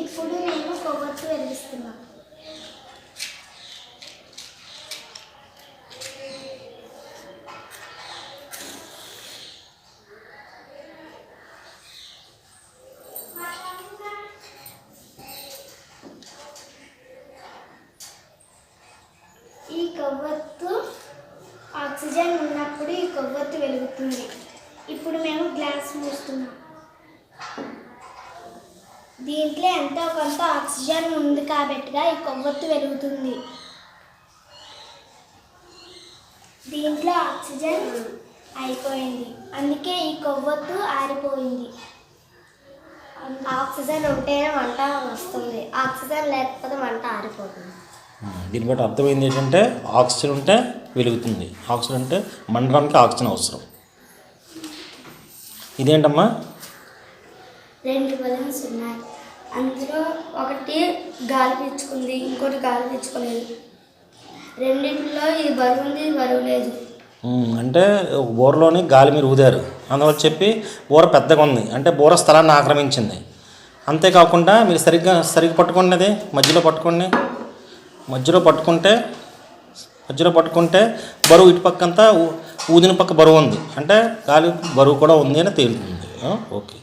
ఇప్పుడు నేను కొవ్వొత్తు వెలిగిస్తున్నాం. ఈ కొవ్వొత్తు ఆక్సిజన్ ఉన్నప్పుడు ఈ కొవ్వొత్తు వెలుగుతుంది. ఇప్పుడు మేము గ్లాస్ మూస్తున్నాం. దీంట్లో ఎంతో కొంత ఆక్సిజన్ ఉంది కాబట్టిగా ఈ కొవ్వొత్తు వెలుగుతుంది దీంట్లో ఆక్సిజన్ అయిపోయింది. అందుకే ఈ కొవ్వొత్తు ఆరిపోయింది. ఆక్సిజన్ ఉంటేనే వంట వస్తుంది. ఆక్సిజన్ లేకపోతే వంట ఆరిపోతుంది దీన్ని బట్టి అర్థమైంది ఏంటంటే ఆక్సిజన్ ఉంటే వెలుగుతుంది. ఆక్సిజన్ ఉంటే మండడానికి ఆక్సిజన్ అవసరం. ఇదేంటమ్మా? రెండు బలూన్స్ ఉన్నాయి అందులో ఒకటి గాలి పీల్చుకుంది ఇంకోటి గాలి పీల్చుకోలేదు. రెండింటిలో ఇది బరువు ఉంది ఇది బరువు లేదు. అంటే బోరలోని గాలి మీరు ఊదారు. అందువల్ల చెప్పి బోర పెద్దగా ఉంది. అంటే బోర స్థలాన్ని ఆక్రమించింది. అంతేకాకుండా మీరు సరిగ్గా సరిగ్గా పట్టుకోండి అది మధ్యలో పట్టుకోండి. మధ్యలో పట్టుకుంటే మధ్యలో పట్టుకుంటే బరువు ఇటు పక్క అంతా ఊ- ఊదిన పక్క బరువు ఉంది. అంటే గాలి బరువు కూడా ఉంది అని తేలుతుంది. ఓకే.